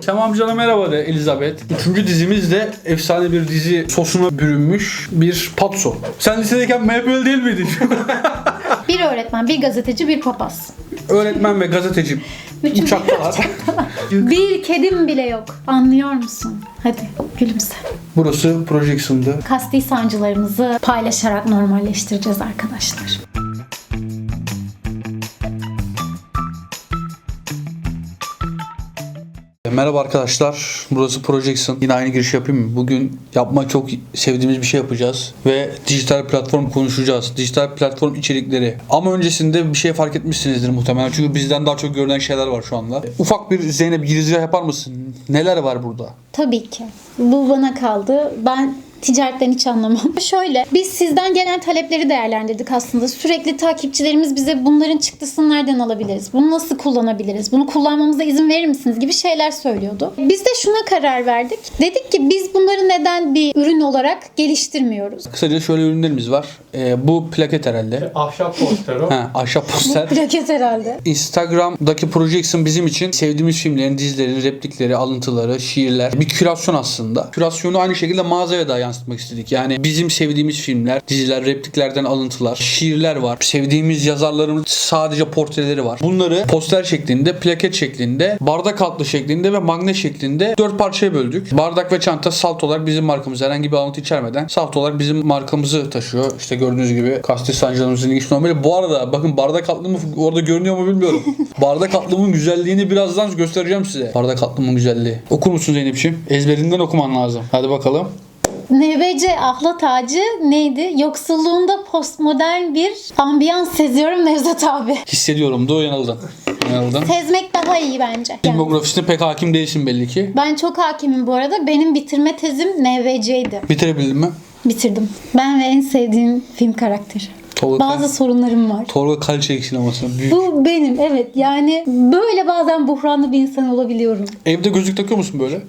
Kemal amcana merhaba de Elizabeth. Üçüncü dizimiz de efsane bir dizi sosuna bürünmüş bir patso. Sen lisedeyken MHP öyle değil miydin? Bir öğretmen, bir gazeteci, bir papaz. Öğretmen ve gazeteci Üçüncü- uçaktalar. Bir kedim bile yok. Anlıyor musun? Hadi gülümse. Burası Projection'dı. Kasti sancılarımızı paylaşarak normalleştireceğiz arkadaşlar. Merhaba arkadaşlar. Burası Projection. Yine aynı giriş yapayım mı? Bugün yapmak çok sevdiğimiz bir şey yapacağız ve dijital platform konuşacağız. Dijital platform içerikleri. Ama öncesinde bir şey fark etmişsinizdir muhtemelen. Çünkü bizden daha çok görülen şeyler var şu anda. Ufak bir Zeynep girizgah yapar mısın? Neler var burada? Tabii ki. Bu bana kaldı. Ben ticaretten hiç anlamam. Şöyle, biz sizden gelen talepleri değerlendirdik aslında. Sürekli takipçilerimiz bize bunların çıktısını nereden alabiliriz? Bunu nasıl kullanabiliriz? Bunu kullanmamıza izin verir misiniz? gibi şeyler söylüyordu. Biz de şuna karar verdik. Dedik ki biz bunları neden bir ürün olarak geliştirmiyoruz? Kısaca şöyle ürünlerimiz var. Ee, bu plaket herhalde. Ahşap poster o. Ha, ahşap poster. Plaket herhalde. Instagram'daki Projection bizim için sevdiğimiz filmlerin, dizilerin, replikleri, alıntıları, şiirler. Bir kürasyon aslında. Kürasyonu aynı şekilde mağazaya da yansıtmak istedik. Yani bizim sevdiğimiz filmler, diziler, repliklerden alıntılar, şiirler var. Sevdiğimiz yazarların sadece portreleri var. Bunları poster şeklinde, plaket şeklinde, bardak altlı şeklinde ve magnet şeklinde dört parçaya böldük. Bardak ve çanta salt olarak bizim markamız herhangi bir alıntı içermeden salt olarak bizim markamızı taşıyor. İşte gördüğünüz gibi Kasti Sancılarımızın ilginç normali. Bu arada bakın bardak atlımı orada görünüyor mu bilmiyorum. bardak atlımın güzelliğini birazdan göstereceğim size. Bardak atlımın güzelliği. Okur musun Zeynep'ciğim? Ezberinden okuman lazım. Hadi bakalım. NBC ahlat ağacı neydi? Yoksulluğunda postmodern bir ambiyans seziyorum Nevzat abi. Hissediyorum. Doğru yanıldın. Yanıldın. Sezmek daha iyi bence. Filmografisine pek hakim değilsin belli ki. ben çok hakimim bu arada. Benim bitirme tezim NVC'ydi. Bitirebildin mi? Bitirdim. Ben ve en sevdiğim film karakteri. Tolga, Bazı sorunlarım var. Tolga Kalçe sinemasına büyük. Bu benim evet. Yani böyle bazen buhranlı bir insan olabiliyorum. Evde gözlük takıyor musun böyle?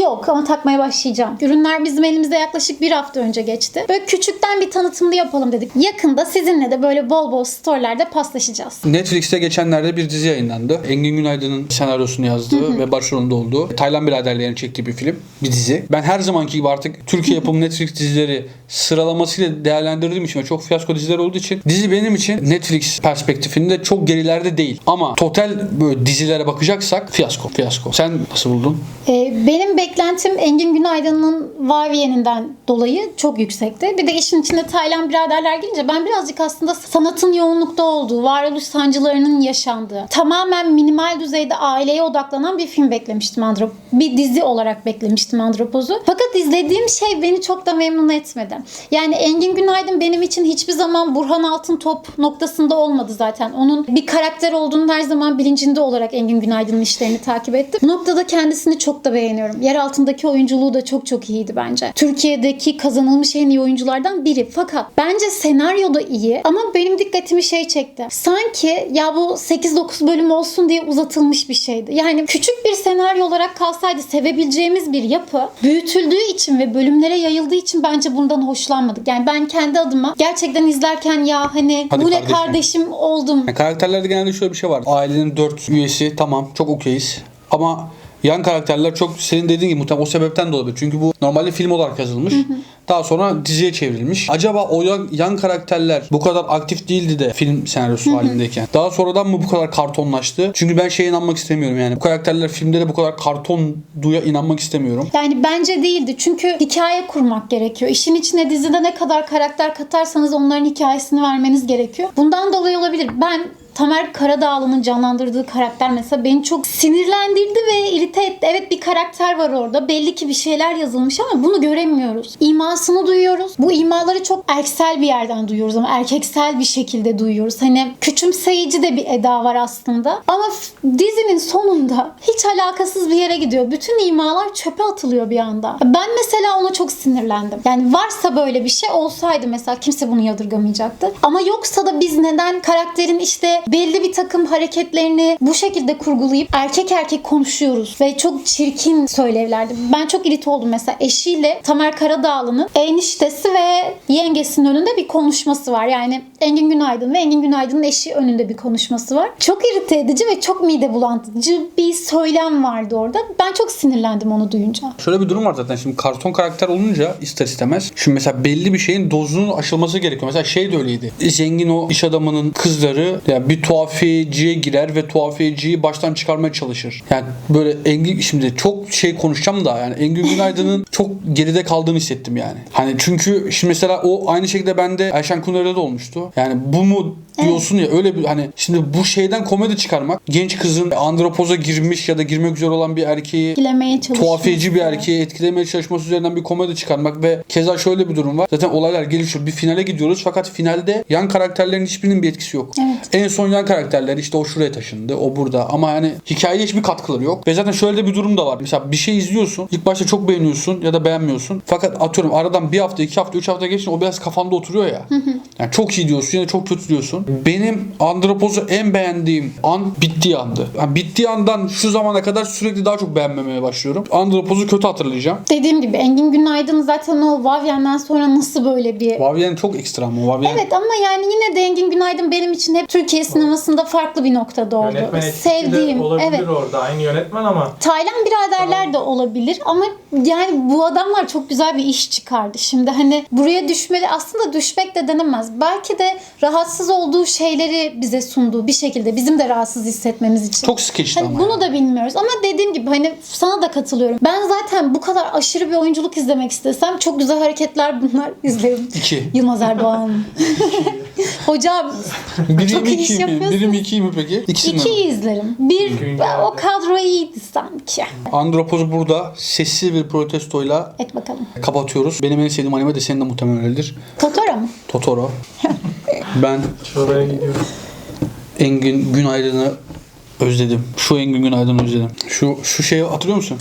Yok ama takmaya başlayacağım. Ürünler bizim elimizde yaklaşık bir hafta önce geçti. Böyle küçükten bir tanıtımlı yapalım dedik. Yakında sizinle de böyle bol bol storelerde paslaşacağız. Netflix'te geçenlerde bir dizi yayınlandı. Engin Günaydın'ın senaryosunu yazdığı ve başrolünde olduğu Taylan biraderlerin çektiği bir film, bir dizi. Ben her zamanki gibi artık Türkiye yapımı Netflix dizileri sıralamasıyla değerlendirdiğim için ve çok fiyasko diziler olduğu için dizi benim için Netflix perspektifinde çok gerilerde değil. Ama total böyle dizilere bakacaksak fiyasko, fiyasko. Sen nasıl buldun? Ee, benim beklentim Engin Günaydın'ın Vaviyeni'nden dolayı çok yüksekti. Bir de işin içinde Taylan biraderler gelince ben birazcık aslında sanatın yoğunlukta olduğu, varoluş sancılarının yaşandığı, tamamen minimal düzeyde aileye odaklanan bir film beklemiştim Androp. Bir dizi olarak beklemiştim Andropoz'u. Fakat izlediğim şey beni çok da memnun etmedi. Yani Engin Günaydın benim için hiçbir zaman Burhan Altıntop noktasında olmadı zaten. Onun bir karakter olduğunun her zaman bilincinde olarak Engin Günaydın'ın işlerini takip ettim. Bu noktada kendisini çok da beğeniyorum. Yer altındaki oyunculuğu da çok çok iyiydi bence. Türkiye'deki kazanılmış en iyi oyunculardan biri. Fakat bence senaryo da iyi ama benim dikkatimi şey çekti. Sanki ya bu 8-9 bölüm olsun diye uzatılmış bir şeydi. Yani küçük bir senaryo olarak kalsaydı sevebileceğimiz bir yapı büyütüldüğü için ve bölümlere yayıldığı için bence bundan hoşlanmadık. Yani ben kendi adıma gerçekten izlerken ya hani Hadi bu ne kardeşim. kardeşim oldum. Yani karakterlerde genelde şöyle bir şey var. Ailenin dört üyesi tamam çok okeyiz. Ama yan karakterler çok senin dediğin gibi muhtemelen o sebepten de olabilir. Çünkü bu normalde film olarak yazılmış. Daha sonra diziye çevrilmiş. Acaba o yan, yan karakterler bu kadar aktif değildi de film senaryosu halindeyken. Daha sonradan mı bu kadar kartonlaştı? Çünkü ben şeye inanmak istemiyorum yani. Bu karakterler filmde de bu kadar karton duya inanmak istemiyorum. Yani bence değildi. Çünkü hikaye kurmak gerekiyor. İşin içine dizide ne kadar karakter katarsanız onların hikayesini vermeniz gerekiyor. Bundan dolayı olabilir. Ben Tamer Karadağlı'nın canlandırdığı karakter mesela beni çok sinirlendirdi ve irite etti. Evet bir karakter var orada. Belli ki bir şeyler yazılmış ama bunu göremiyoruz. İmasını duyuyoruz. Bu imaları çok erksel bir yerden duyuyoruz ama erkeksel bir şekilde duyuyoruz. Hani küçümseyici de bir eda var aslında. Ama dizinin sonunda hiç alakasız bir yere gidiyor. Bütün imalar çöpe atılıyor bir anda. Ben mesela ona çok sinirlendim. Yani varsa böyle bir şey olsaydı mesela kimse bunu yadırgamayacaktı. Ama yoksa da biz neden karakterin işte belli bir takım hareketlerini bu şekilde kurgulayıp erkek erkek konuşuyoruz ve çok çirkin söylevlerdi. Ben çok irit oldum mesela eşiyle Tamer Karadağlı'nın eniştesi ve yengesinin önünde bir konuşması var. Yani Engin Günaydın ve Engin Günaydın'ın eşi önünde bir konuşması var. Çok irite edici ve çok mide bulantıcı bir söylem vardı orada. Ben çok sinirlendim onu duyunca. Şöyle bir durum var zaten şimdi karton karakter olunca ister istemez. Şimdi mesela belli bir şeyin dozunun aşılması gerekiyor. Mesela şey de öyleydi. Zengin o iş adamının kızları yani bir tuhafiyeciye girer ve tuhafiyeciyi baştan çıkarmaya çalışır. Yani böyle Engin şimdi çok şey konuşacağım da yani Engin Günaydın'ın çok geride kaldığını hissettim yani. Hani çünkü şimdi mesela o aynı şekilde bende Ayşen Kuneri'de de olmuştu. Yani bu mu diyorsun ya öyle bir hani şimdi bu şeyden komedi çıkarmak genç kızın andropoza girmiş ya da girmek üzere olan bir erkeği tuhafiyeci bir erkeği etkilemeye çalışması üzerinden bir komedi çıkarmak ve keza şöyle bir durum var. Zaten olaylar gelişiyor. Bir finale gidiyoruz fakat finalde yan karakterlerin hiçbirinin bir etkisi yok. Evet. En son yan karakterler işte o şuraya taşındı, o burada ama yani hikayeye hiçbir katkıları yok. Ve zaten şöyle bir durum da var. Mesela bir şey izliyorsun. ilk başta çok beğeniyorsun ya da beğenmiyorsun. Fakat atıyorum aradan bir hafta, iki hafta, üç hafta geçince o biraz kafanda oturuyor ya. Yani çok iyi diyorsun ya da çok kötü diyorsun. Benim Andropoz'u en beğendiğim an bittiği andı. Yani bittiği andan şu zamana kadar sürekli daha çok beğenmemeye başlıyorum. Andropoz'u kötü hatırlayacağım. Dediğim gibi Engin Günaydın zaten o Vavyen'den sonra nasıl böyle bir Vavyen çok ekstra ama Vavyen Evet ama yani yine de Engin Günaydın benim için hep Türkiye sinemasında farklı bir noktada oldu. Yönetmen Sevdiğim. olabilir Evet. orada. Aynı yönetmen ama Taylan biraderler de olabilir ama yani bu adamlar çok güzel bir iş çıkardı. Şimdi hani buraya düşmeli aslında düşmek de denemez. Belki de rahatsız olduğu şeyleri bize sunduğu bir şekilde bizim de rahatsız hissetmemiz için. çok skeçti Hani ama. bunu da bilmiyoruz ama dediğim gibi hani sana da katılıyorum. Ben zaten bu kadar aşırı bir oyunculuk izlemek istesem çok güzel hareketler bunlar izlerim. İki. Yılmaz Erdoğan. Hocam Biri Çok mi iyi iş mi? yapıyorsun. Biri mi iki mi peki? İkisi mi? ikiyi izlerim. Bir o kadro iyiydi sanki. Andropoz burada sessiz bir protestoyla Et bakalım. kapatıyoruz. Benim en sevdiğim anime de senin de muhtemelen öyledir. Totoro mu? Totoro. ben şuraya gidiyorum. Engin Günaydın'ı özledim. Şu Engin Günaydın'ı özledim. Şu şu şeyi hatırlıyor musun?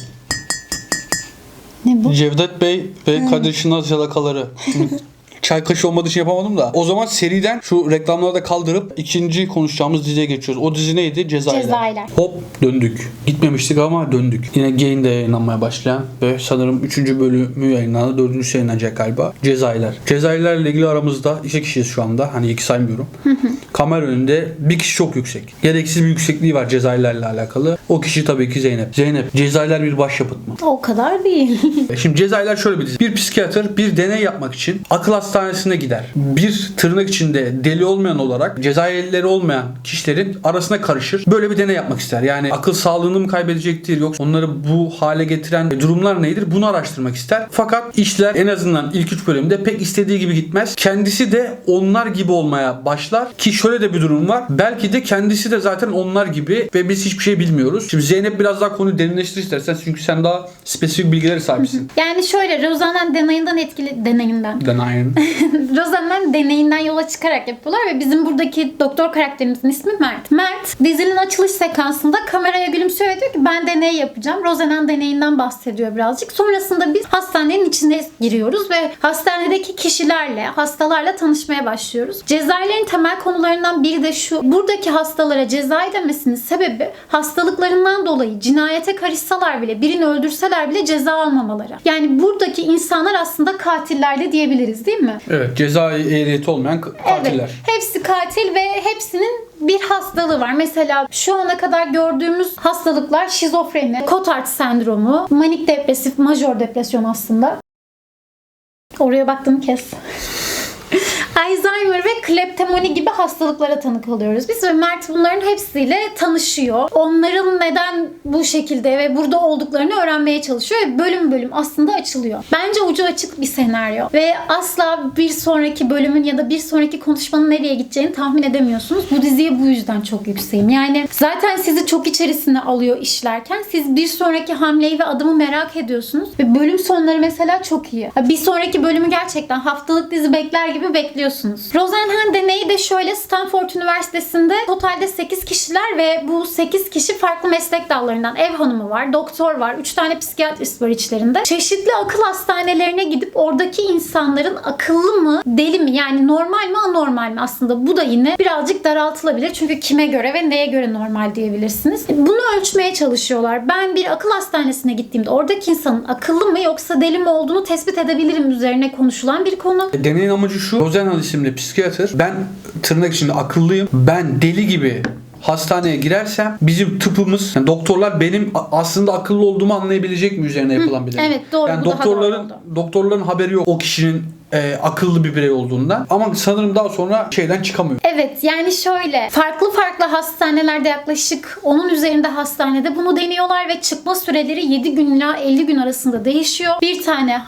Ne bu? Cevdet Bey ve Kadir Şınar yalakaları. Şimdi Çay kaşığı olmadığı için yapamadım da. O zaman seriden şu reklamları da kaldırıp ikinci konuşacağımız diziye geçiyoruz. O dizi neydi? Cezayirler. Cezayirler. Hop döndük. Gitmemiştik ama döndük. Yine Gain'de yayınlanmaya başlayan ve sanırım 3. bölümü yayınlandı. 4. yayınlanacak galiba. Cezayirler. Cezayirlerle ilgili aramızda iki kişiyiz şu anda. Hani iki saymıyorum. Kamera önünde bir kişi çok yüksek. Gereksiz bir yüksekliği var Cezayirlerle alakalı. O kişi tabii ki Zeynep. Zeynep, Cezayirler bir başyapıt mı? O kadar değil. E Şimdi Cezayirler şöyle bir dizi. Bir psikiyatr bir deney yapmak için akıl hastanesine gider. Bir tırnak içinde deli olmayan olarak Cezayirlileri olmayan kişilerin arasına karışır. Böyle bir deney yapmak ister. Yani akıl sağlığını mı kaybedecektir yoksa onları bu hale getiren durumlar nedir? Bunu araştırmak ister. Fakat işler en azından ilk üç bölümde pek istediği gibi gitmez. Kendisi de onlar gibi olmaya başlar. Ki şöyle de bir durum var. Belki de kendisi de zaten onlar gibi ve biz hiçbir şey bilmiyoruz. Şimdi Zeynep biraz daha konuyu derinleştir istersen çünkü sen daha spesifik bilgileri sahipsin. yani şöyle Rosan'ın deneyinden etkili deneyinden. Denayin. Rosan'ın deneyinden yola çıkarak yapıyorlar ve bizim buradaki doktor karakterimizin ismi Mert. Mert dizinin açılış sekansında kameraya gülümsüyor ve diyor ki ben deney yapacağım. Rosan'ın deneyinden bahsediyor birazcık. Sonrasında biz hastanenin içine giriyoruz ve hastanedeki kişilerle, hastalarla tanışmaya başlıyoruz. Cezayirlerin temel konularından biri de şu. Buradaki hastalara cezai demesinin sebebi hastalıklarından dolayı cinayete karışsalar bile, birini öldürseler bile ceza almamaları. Yani buradaki insanlar aslında katiller de diyebiliriz değil mi? Evet ceza ehliyeti olmayan katiller. Evet. Hepsi katil ve hepsinin bir hastalığı var. Mesela şu ana kadar gördüğümüz hastalıklar şizofreni, Cotard sendromu, manik depresif, majör depresyon aslında. Oraya baktım kes. Alzheimer ve kleptomani gibi hastalıklara tanık oluyoruz biz ve Mert bunların hepsiyle tanışıyor. Onların neden bu şekilde ve burada olduklarını öğrenmeye çalışıyor ve bölüm bölüm aslında açılıyor. Bence ucu açık bir senaryo ve asla bir sonraki bölümün ya da bir sonraki konuşmanın nereye gideceğini tahmin edemiyorsunuz. Bu diziye bu yüzden çok yükseğim. Yani zaten sizi çok içerisine alıyor işlerken siz bir sonraki hamleyi ve adımı merak ediyorsunuz ve bölüm sonları mesela çok iyi. Bir sonraki bölümü gerçekten haftalık dizi bekler gibi bekliyorsunuz. Biliyorsunuz. Rosenhan deneyi de şöyle Stanford Üniversitesi'nde totalde 8 kişiler ve bu 8 kişi farklı meslek dallarından ev hanımı var, doktor var, 3 tane psikiyatrist var içlerinde. Çeşitli akıl hastanelerine gidip oradaki insanların akıllı mı, deli mi yani normal mi, anormal mi aslında bu da yine birazcık daraltılabilir. Çünkü kime göre ve neye göre normal diyebilirsiniz. Bunu ölçmeye çalışıyorlar. Ben bir akıl hastanesine gittiğimde oradaki insanın akıllı mı yoksa deli mi olduğunu tespit edebilirim üzerine konuşulan bir konu. Deneyin amacı şu. Rosenhan isimli psikiyatr ben tırnak içinde akıllıyım. Ben deli gibi hastaneye girersem bizim tıpımız yani doktorlar benim aslında akıllı olduğumu anlayabilecek mi üzerine yapılan bir deney. evet, doğru. Yani doktorların doğru doktorların haberi yok o kişinin e, akıllı bir birey olduğundan. Ama sanırım daha sonra şeyden çıkamıyor. Evet yani şöyle farklı farklı hastanelerde yaklaşık onun üzerinde hastanede bunu deniyorlar ve çıkma süreleri 7 gün ila 50 gün arasında değişiyor. Bir tane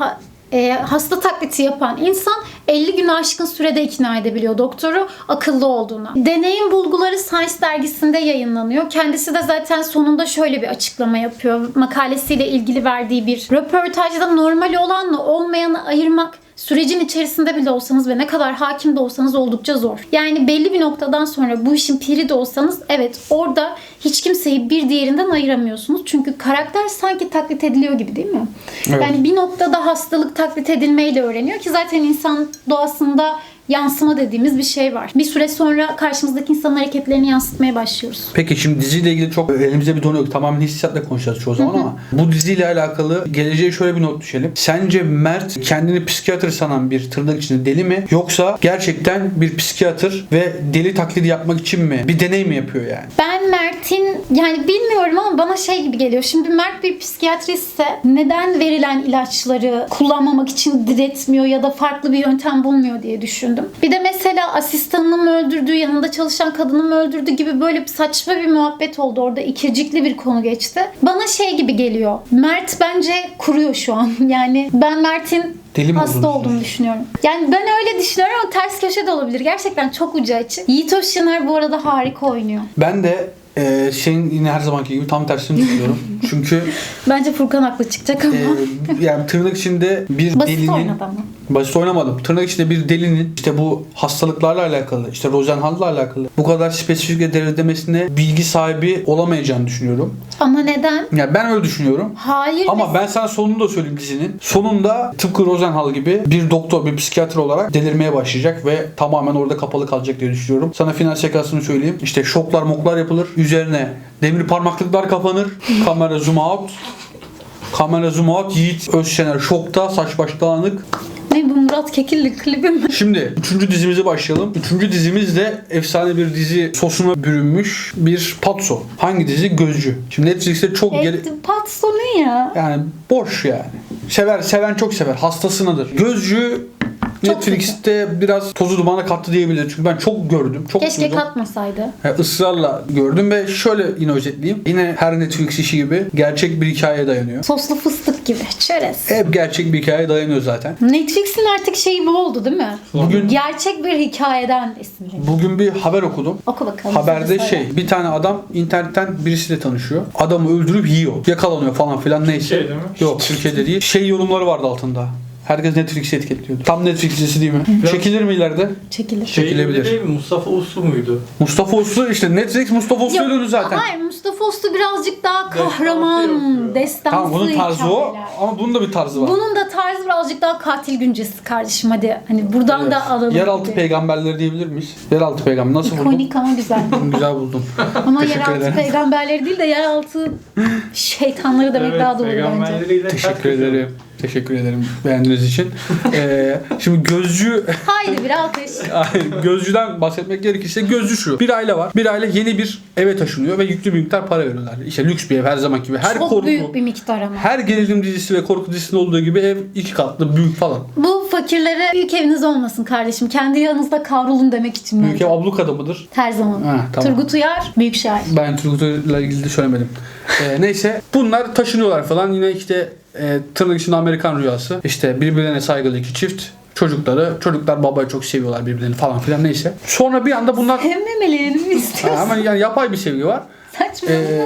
e, hasta taklidi yapan insan 50 gün aşkın sürede ikna edebiliyor doktoru akıllı olduğuna. Deneyin bulguları Science dergisinde yayınlanıyor. Kendisi de zaten sonunda şöyle bir açıklama yapıyor. Makalesiyle ilgili verdiği bir röportajda normal olanla olmayanı ayırmak sürecin içerisinde bile olsanız ve ne kadar hakim de olsanız oldukça zor. Yani belli bir noktadan sonra bu işin piri de olsanız evet orada hiç kimseyi bir diğerinden ayıramıyorsunuz. Çünkü karakter sanki taklit ediliyor gibi değil mi? Evet. Yani bir noktada hastalık taklit edilmeyle öğreniyor ki zaten insan doğasında yansıma dediğimiz bir şey var. Bir süre sonra karşımızdaki insanın hareketlerini yansıtmaya başlıyoruz. Peki şimdi diziyle ilgili çok elimizde bir konu yok. Tamamen hissiyatla konuşacağız çoğu zaman ama bu diziyle alakalı geleceğe şöyle bir not düşelim. Sence Mert kendini psikiyatr sanan bir tırnak içinde deli mi? Yoksa gerçekten bir psikiyatr ve deli taklidi yapmak için mi? Bir deney mi yapıyor yani? Ben Mert'in yani bilmiyorum ama bana şey gibi geliyor. Şimdi Mert bir psikiyatristse neden verilen ilaçları kullanmamak için diretmiyor ya da farklı bir yöntem bulmuyor diye düşündüm. Bir de mesela asistanını mı öldürdü, yanında çalışan kadını mı öldürdü gibi böyle saçma bir muhabbet oldu. Orada ikircikli bir konu geçti. Bana şey gibi geliyor. Mert bence kuruyor şu an. Yani ben Mert'in Deli mi hasta olduğunu olduğunu düşünüyorum. Yani ben öyle düşünüyorum ama ters köşe de olabilir. Gerçekten çok ucu açık. Yiğit Özşener bu arada harika oynuyor. Ben de e, şeyin yine her zamanki gibi tam tersini düşünüyorum. Çünkü Bence Furkan haklı çıkacak ama. e, yani tırnak içinde bir Basit delinin oynadı ama. Basit oynamadım. Tırnak içinde bir delinin işte bu hastalıklarla alakalı, işte Rosenhan'la alakalı bu kadar spesifik derinlemesine bilgi sahibi olamayacağını düşünüyorum. Ama neden? Yani ben öyle düşünüyorum. Hayır. Ama ben sana sonunu da söyleyeyim dizinin. Sonunda tıpkı Rosenhal gibi bir doktor, bir psikiyatr olarak delirmeye başlayacak ve tamamen orada kapalı kalacak diye düşünüyorum. Sana final sekansını söyleyeyim. İşte şoklar moklar yapılır. Üzerine demir parmaklıklar kapanır. Kamera zoom out. Kamera zoom out. Yiğit Özşener şokta. Saç baş dağınık. Ne bu Murat Kekilli klibi mi? Şimdi üçüncü dizimize başlayalım. Üçüncü dizimiz de efsane bir dizi sosuna bürünmüş bir patso. Hangi dizi? Gözcü. Şimdi Netflix'te çok geri... Evet, Patso ne ya? Yani boş yani. Sever, seven çok sever. Hastasınadır. Gözcü Netflix'te biraz tozu dumana kattı diyebilirim. Çünkü ben çok gördüm. Çok Keşke duydum. katmasaydı. Yani ısrarla gördüm ve şöyle yine özetleyeyim. Yine her Netflix işi gibi gerçek bir hikayeye dayanıyor. Soslu fıstık gibi. Çerez. Hep gerçek bir hikayeye dayanıyor zaten. Netflix'in artık şeyi bu oldu değil mi? Bugün Gerçek bir hikayeden esinleniyor. bugün bir haber okudum. Oku bakalım. Haberde Söyle. şey bir tane adam internetten birisiyle tanışıyor. Adamı öldürüp yiyor. Yakalanıyor falan filan neyse. Türkiye'de mi? Yok Türkiye'de değil. Şey yorumları vardı altında. Herkes Netflix'i etiketliyordu. Tam Netflix dizisi değil mi? Biraz- Çekilir mi ileride? Çekilir. Şey Çekilebilir. değil mi? Mustafa Uslu muydu? Mustafa Uslu işte Netflix Mustafa Uslu'ya döndü zaten. Hayır Mustafa Uslu birazcık daha Destansı kahraman, yapıyor. destansı Tamam bunun tarzı o hikayeler. ama bunun da bir tarzı var. Bunun da tarzı birazcık daha katil güncesi kardeşim hadi. Hani buradan Evet. da alalım. Yeraltı gibi. peygamberleri diyebilir miyiz? Yeraltı peygamber nasıl buldun? İkonik ama güzel. Güzel buldum. Ama Teşekkür yeraltı ederim. peygamberleri değil de yeraltı şeytanları demek evet, daha doğru bence. peygamberleriyle Teşekkür ters ederim. Teşekkür ederim beğendiğiniz için. Ee, şimdi gözcü Haydi bir alkış. Gözcüden bahsetmek gerekirse gözcü şu. Bir aile var. Bir aile yeni bir eve taşınıyor ve yüklü bir miktar para veriyorlar. İşte lüks bir ev her zaman gibi. Her Çok korku, büyük bir miktar ama. her gerilim dizisi ve korku dizisinde olduğu gibi ev iki katlı, büyük falan. Bu fakirlere büyük eviniz olmasın kardeşim. Kendi yanınızda kavrulun demek için Büyük ev abluk adamı mıdır? Her zaman. Ha, tamam. Turgut Uyar, büyük şair. Ben Turgut'la ilgili de söylemedim. Ee, neyse bunlar taşınıyorlar falan. Yine işte e, tırnak içinde Amerikan rüyası. İşte birbirlerine saygılı iki çift. Çocukları, çocuklar babayı çok seviyorlar birbirlerini falan filan neyse. Sonra bir anda bunlar Sevmemelerini mi istiyorsun? ama yani yapay bir sevgi var. Saçma. Ee,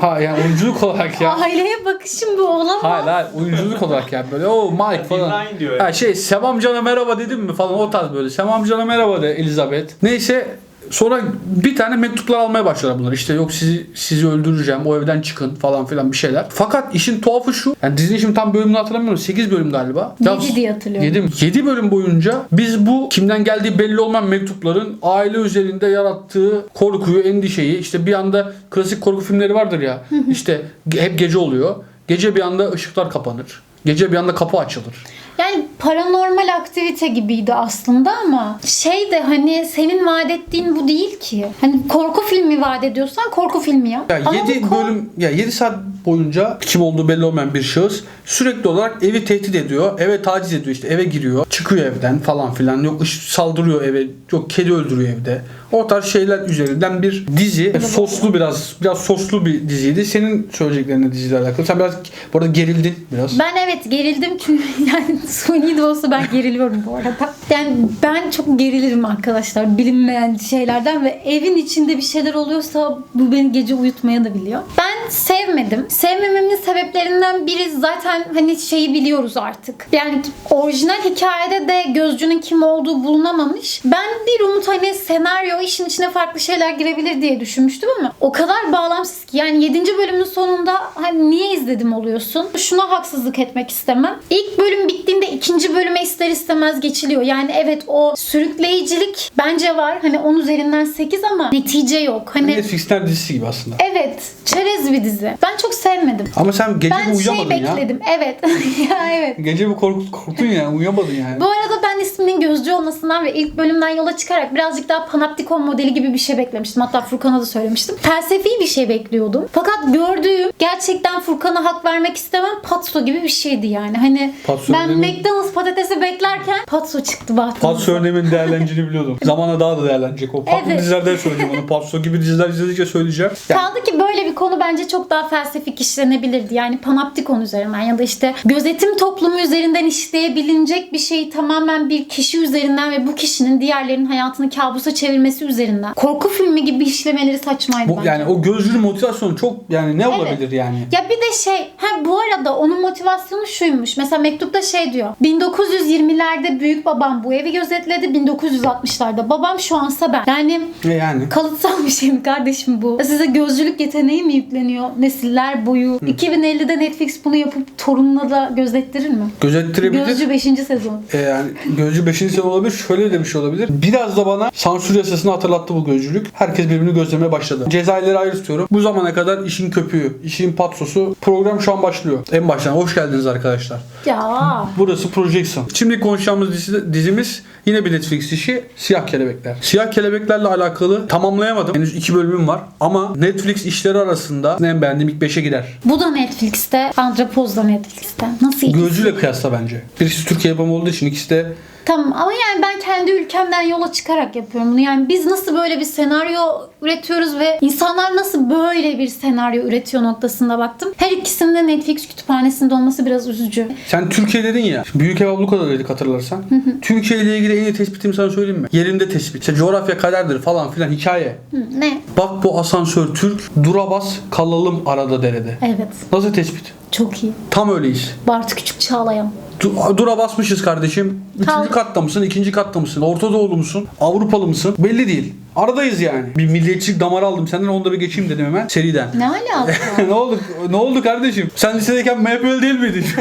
Ha yani oyunculuk olarak ya. Aileye bakışım bu olamaz. Hayır hayır oyunculuk olarak yani böyle o Mike falan. Ha şey Sem amcana merhaba dedim mi falan o tarz böyle. Sem amcana merhaba de Elizabeth. Neyse sonra bir tane mektuplar almaya başladılar bunlar. İşte yok sizi sizi öldüreceğim o evden çıkın falan filan bir şeyler. Fakat işin tuhafı şu. Yani dizinin şimdi tam bölümünü hatırlamıyorum. 8 bölüm galiba. Yedi diye hatırlıyorum. 7 mi? 7 bölüm boyunca biz bu kimden geldiği belli olmayan mektupların aile üzerinde yarattığı korkuyu, endişeyi işte bir anda klasik korku filmleri vardır ya. işte hep gece oluyor. Gece bir anda ışıklar kapanır. Gece bir anda kapı açılır. Yani paranormal aktivite gibiydi aslında ama şey de hani senin vaat ettiğin bu değil ki. Hani korku filmi vaat ediyorsan korku filmi yap. Ya Ama 7 bu kor- bölüm ya 7 saat boyunca kim olduğu belli olmayan bir şahıs sürekli olarak evi tehdit ediyor. Eve taciz ediyor işte eve giriyor. Çıkıyor evden falan filan. Yok saldırıyor eve. Yok kedi öldürüyor evde. O tarz şeyler üzerinden bir dizi. Soslu biraz biraz soslu bir diziydi. Senin söyleyeceklerine diziyle alakalı. Sen biraz bu arada gerildin biraz. Ben evet gerildim çünkü yani suni de olsa ben geriliyorum bu arada. Yani ben çok gerilirim arkadaşlar bilinmeyen şeylerden ve evin içinde bir şeyler oluyorsa bu beni gece uyutmaya da biliyor. Ben sevmedim. Sevmememin sebeplerinden biri zaten hani şeyi biliyoruz artık. Yani orijinal hikayede de gözcünün kim olduğu bulunamamış. Ben bir umut hani senaryo işin içine farklı şeyler girebilir diye düşünmüştüm ama o kadar bağlamsız ki yani 7. bölümün sonunda hani niye izledim oluyorsun? Şuna haksızlık etmek istemem. İlk bölüm bittiğinde ikinci bölüme ister istemez geçiliyor. Yani evet o sürükleyicilik bence var. Hani 10 üzerinden 8 ama netice yok. Hani Netflix'ler dizisi gibi aslında. evet çerez bir dizi. Ben çok sevmedim. Ama sen gece Ben bir şey uyuyamadın ya. bekledim. Evet. ya evet. Gece bir kork- korktun ya uyuyamadın yani. Bu arada ben isminin gözcü olmasından ve ilk bölümden yola çıkarak birazcık daha panoptikon modeli gibi bir şey beklemiştim. Hatta Furkan'a da söylemiştim. Felsefi bir şey bekliyordum. Fakat gördüğüm gerçekten Furkan'a hak vermek istemem patso gibi bir şeydi yani. Hani Patso ben dediğin- McDonald's patatesi beklerken patso çıktı bahtımıza. Patso örneğimin değerleneceğini biliyordum. Zamanla daha da değerlenecek o. Farklı Evet. dizilerde söyleyeceğim onu. Patso gibi diziler izledikçe söyleyeceğim. Yani Kaldı ki böyle bir konu bence çok daha felsefik işlenebilirdi. Yani panoptikon üzerinden ya da işte gözetim toplumu üzerinden işleyebilecek bir şeyi tamamen bir kişi üzerinden ve bu kişinin diğerlerinin hayatını kabusa çevirmesi üzerinden. Korku filmi gibi işlemeleri saçmaydı bu, bence. yani o gözcünün motivasyonu çok yani ne olabilir yani? Ya bir de şey, ha bu arada onun motivasyonu şuymuş. Mesela mektupta şey diyor. 1920'lerde büyük babam bu evi gözetledi. 1960'larda babam şu ansa ben. Yani yani. Kalıtsal bir şey mi kardeşim bu? Size gözcülük yeteneği mi yükleniyor nesiller boyu? 2050'de Netflix bunu yapıp torununa da gözettirir mi? Gözettirebilir. Gözcü 5. sezon. E yani gözcü 5. sezon olabilir. Şöyle de bir şey olabilir. Biraz da bana sansür yasasını hatırlattı bu gözcülük. Herkes birbirini gözlemeye başladı. Cezayirleri ayrı tutuyorum. Bu zamana kadar işin köpüğü, işin patsosu. Program şu an başlıyor. En baştan hoş geldiniz arkadaşlar. Ya. Burası Projection. Şimdi konuşacağımız dizi- dizimiz yine bir Netflix işi Siyah Kelebekler. Siyah Kelebeklerle alakalı tamamlayamadım. Henüz iki bölümüm var. Ama Netflix işleri arasında en beğendiğim ilk 5'e girer. Bu da Netflix'te, Andrapoz da Netflix'te. Nasıl ikisi? Gözüyle kıyasla bence. Birisi Türkiye yapımı olduğu için ikisi de Tamam ama yani ben kendi ülkemden yola çıkarak yapıyorum bunu. Yani biz nasıl böyle bir senaryo üretiyoruz ve insanlar nasıl böyle bir senaryo üretiyor noktasında baktım. Her ikisinin de Netflix kütüphanesinde olması biraz üzücü. Sen Türkiye dedin ya. Büyük ev ablukada dedik hatırlarsan. Türkiye ile ilgili en iyi tespitimi sana söyleyeyim mi? Yerinde tespit. İşte coğrafya kaderdir falan filan hikaye. Hı, ne? Bak bu asansör Türk. Dura bas kalalım arada derede. Evet. Nasıl tespit? Çok iyi. Tam öyleyiz. Bartu Küçük Çağlayan. Du- Dura basmışız kardeşim. Üçüncü Kal- katta mısın? ikinci katta mısın? Orta Doğulu musun? Avrupalı mısın? Belli değil. Aradayız yani. Bir milliyetçilik damarı aldım senden onu da bir geçeyim dedim hemen seriden. Ne alaka? ne oldu? Ne oldu kardeşim? Sen lisedeyken MHP öyle değil miydin?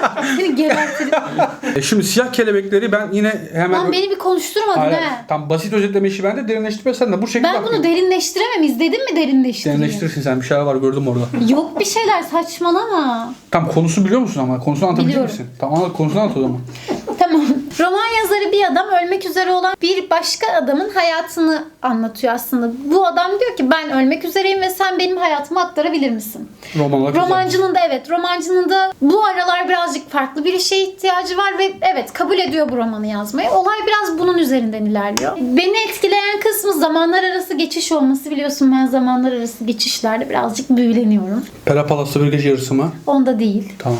Seni gebertirim. E Şimdi siyah kelebekleri ben yine hemen Lan beni bir konuşturmadın Hayır, he. Tam basit özetleme işi bende derinleştirme sen de bu şekilde Ben bunu derinleştiremem. İzledin mi derinleştireyim? derinleştirirsin sen bir şeyler var gördüm orada. Yok bir şeyler saçmalama. Tam konusu biliyor musun ama konusunu anlatabilecek Biliyorum. misin? Tamam anlat konusunu anlat o zaman. Tamam. Roman yazarı bir adam ölmek üzere olan bir başka adamın hayatını anlatıyor aslında. Bu adam diyor ki ben ölmek üzereyim ve sen benim hayatımı aktarabilir misin? Roman olarak güzel. Romancının da evet romancının da bu aralar birazcık farklı bir şeye ihtiyacı var ve evet kabul ediyor bu romanı yazmayı. Olay biraz bunun üzerinden ilerliyor. Beni etkileyen kısmı zamanlar arası geçiş olması biliyorsun ben zamanlar arası geçişlerde birazcık büyüleniyorum. Pera Palas'ta bir gece yarısı mı? Onda değil. Tamam.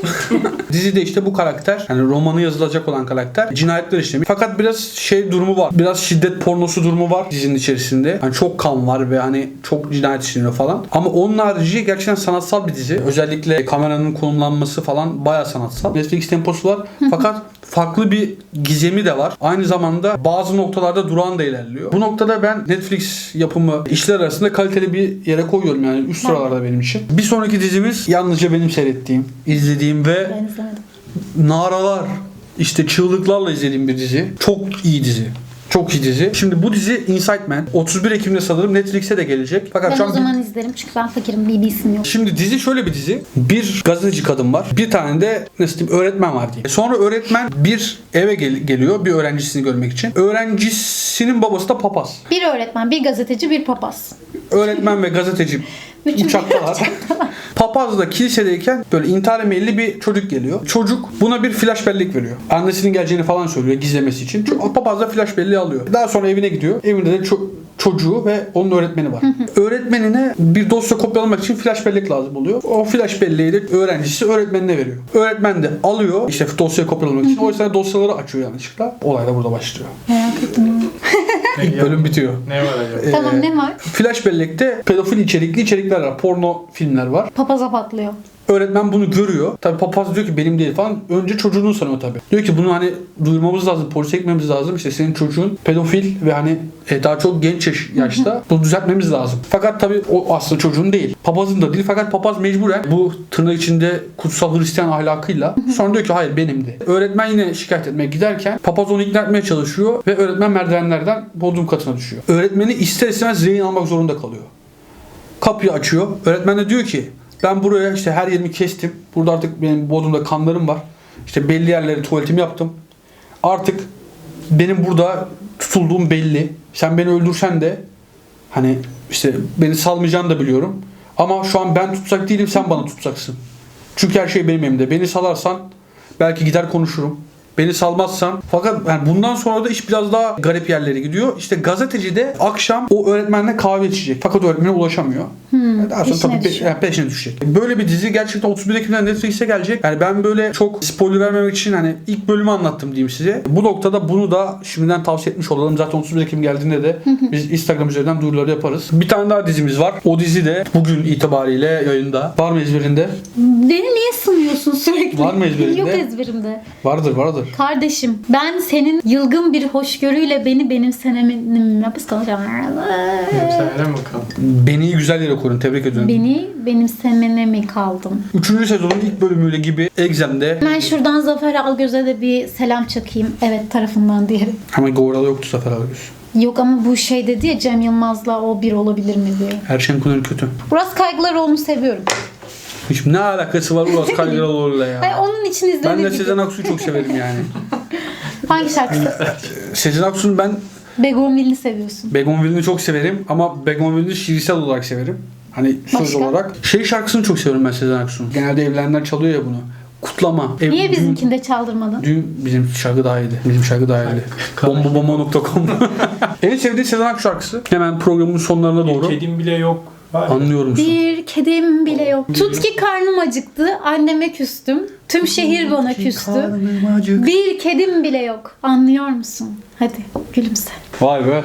Dizide işte bu karakter yani romanı yazılacak olan karakter cinayetler işlemiş. Fakat biraz şey durumu var. Biraz şiddet pornosu durumu var dizinin içerisinde. Hani çok kan var ve hani çok cinayet işleniyor falan. Ama onun harici gerçekten sanatsal bir dizi. Özellikle kameranın konumlanması falan bayağı sanatsal. Netflix temposu var. Fakat farklı bir gizemi de var. Aynı zamanda bazı noktalarda duran da ilerliyor. Bu noktada ben Netflix yapımı işler arasında kaliteli bir yere koyuyorum yani üst sıralarda benim için. Bir sonraki dizimiz yalnızca benim seyrettiğim, izlediğim ve naralar, işte çığlıklarla izlediğim bir dizi. Çok iyi dizi. Çok iyi dizi. Şimdi bu dizi Inside Man 31 Ekim'de sanırım Netflix'e de gelecek. Fakat Ben şu o an zaman izlerim çünkü ben fakirim BB'sim yok. Şimdi dizi şöyle bir dizi. Bir gazeteci kadın var. Bir tane de nasıl diyeyim öğretmen var diye. Sonra öğretmen bir eve gel- geliyor bir öğrencisini görmek için. Öğrencisinin babası da papaz. Bir öğretmen, bir gazeteci, bir papaz. Öğretmen ve gazeteci Üçü uçaktalar. Papaz da kilisedeyken böyle intihar meyilli bir çocuk geliyor. Çocuk buna bir flash bellek veriyor. Annesinin geleceğini falan söylüyor gizlemesi için. Ço- Papaz da flash belleği alıyor. Daha sonra evine gidiyor. Evinde de ço- çocuğu ve onun öğretmeni var. Öğretmenine bir dosya kopyalamak için flash bellek lazım oluyor. O flash belleği de öğrencisi öğretmenine veriyor. Öğretmen de alıyor işte dosyayı kopyalamak için. O yüzden dosyaları açıyor yanlışlıkla. Olay da burada başlıyor. Merak ettim. İlk bölüm bitiyor. ne var acaba? Ee, Tamam ne var? Flash bellekte pedofil içerikli içerikler var. Porno filmler var. Papaza patlıyor. Öğretmen bunu görüyor. Tabi papaz diyor ki benim değil falan. Önce çocuğunu sanıyor tabi. Diyor ki bunu hani duyurmamız lazım, polise gitmemiz lazım. İşte senin çocuğun pedofil ve hani e, daha çok genç yaş- yaşta. Bunu düzeltmemiz lazım. Fakat tabi o aslında çocuğun değil. Papazın da değil. Fakat papaz mecburen bu tırnak içinde kutsal Hristiyan ahlakıyla sonra diyor ki hayır benimdi. Öğretmen yine şikayet etmeye giderken papaz onu ikna etmeye çalışıyor ve öğretmen merdivenlerden bodrum katına düşüyor. Öğretmeni ister istemez rehin almak zorunda kalıyor. Kapıyı açıyor. Öğretmen de diyor ki ben buraya işte her yerimi kestim. Burada artık benim bodrumda kanlarım var. İşte belli yerleri tuvaletimi yaptım. Artık benim burada tutulduğum belli. Sen beni öldürsen de hani işte beni salmayacağını da biliyorum. Ama şu an ben tutsak değilim sen bana tutacaksın. Çünkü her şey benim elimde. Beni salarsan belki gider konuşurum. Beni salmazsan fakat yani bundan sonra da iş biraz daha garip yerlere gidiyor. İşte gazeteci de akşam o öğretmenle kahve içecek. Fakat öğretmene ulaşamıyor. daha sonra peşine tabii düşüyor. yani peşine düşecek. Böyle bir dizi gerçekten 31 Ekim'de Netflix'e gelecek. Yani ben böyle çok spoiler vermemek için hani ilk bölümü anlattım diyeyim size. Bu noktada bunu da şimdiden tavsiye etmiş olalım. Zaten 31 Ekim geldiğinde de biz Instagram üzerinden duyuruları yaparız. Bir tane daha dizimiz var. O dizi de bugün itibariyle yayında. Var mı ezberinde? Beni niye sınıyorsun sürekli? Var mı ezberinde? Yok ezberimde. Vardır vardır. Kardeşim ben senin yılgın bir hoşgörüyle beni benimsememin yapız konuşamam. Sen mi kaldın? Beni güzel yere koyun. Tebrik ediyorum. Beni benimsemene mi kaldım? Üçüncü sezonun ilk bölümüyle gibi Exem'de Ben şuradan Zafer Algöz'e de bir selam çakayım. Evet tarafından diyelim. ama Goralı yoktu Zafer Algöz. Yok ama bu şey dedi ya Cem Yılmaz'la o bir olabilir mi diye. Erşen Kuner kötü. Uras Kaygılaroğlu'nu seviyorum. Hiç ne alakası var Uras Kaygılalıoğlu'yla ya. Hayır onun için Ben de Sezen. Aksu'yu çok severim yani. Hangi şarkısı? Sezen Aksu'nun ben Begonvil'ini seviyorsun. Begonvil'ini çok severim ama Begonvil'i şiirsel olarak severim. Hani söz Başka? olarak. Şey şarkısını çok seviyorum ben Sezen Aksu'nun. Genelde evlenenler çalıyor ya bunu. Kutlama. Ev- Niye düğün- bizimkinde çaldırmadın? Düğün bizim şarkı daha iyiydi. Bizim şarkı daha iyiydi. Bombobomba.com En sevdiğim Sezen Aksu şarkısı. Hemen programın sonlarına doğru. Kedim bile yok. Anlıyorum musun? Bir kedim bile yok. Tut ki karnım acıktı, anneme küstüm. Tüm şehir bana küstü. Bir kedim bile yok. Anlıyor musun? Hadi gülümse. Vay be.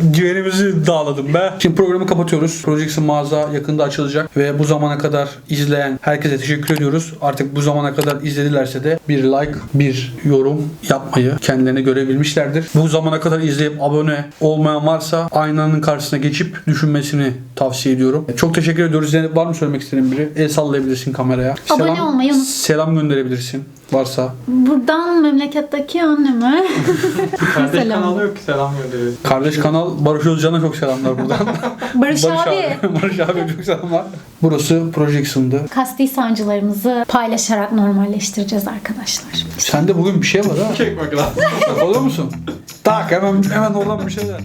Güvenimizi dağladım be. Şimdi programı kapatıyoruz. Project'in mağaza yakında açılacak ve bu zamana kadar izleyen herkese teşekkür ediyoruz. Artık bu zamana kadar izledilerse de bir like, bir yorum yapmayı kendilerine görebilmişlerdir. Bu zamana kadar izleyip abone olmayan varsa aynanın karşısına geçip düşünmesini tavsiye ediyorum. Çok teşekkür ediyoruz. Zeynep var mı söylemek istediğin biri? El sallayabilirsin kameraya. Abone olmayı unut. Selam gönderebilirsin varsa. Buradan memleketteki anneme. Kardeş Selam. kanalı yok ki selam gönderiyor. Kardeş kanal Barış Özcan'a çok selamlar buradan. Barış, abi. Barış abi çok selamlar. Burası Projection'dı. Kasti sancılarımızı paylaşarak normalleştireceğiz arkadaşlar. Sende bugün bir şey var ha. Çek bakalım. Olur musun? Tak hemen hemen oradan bir şeyler.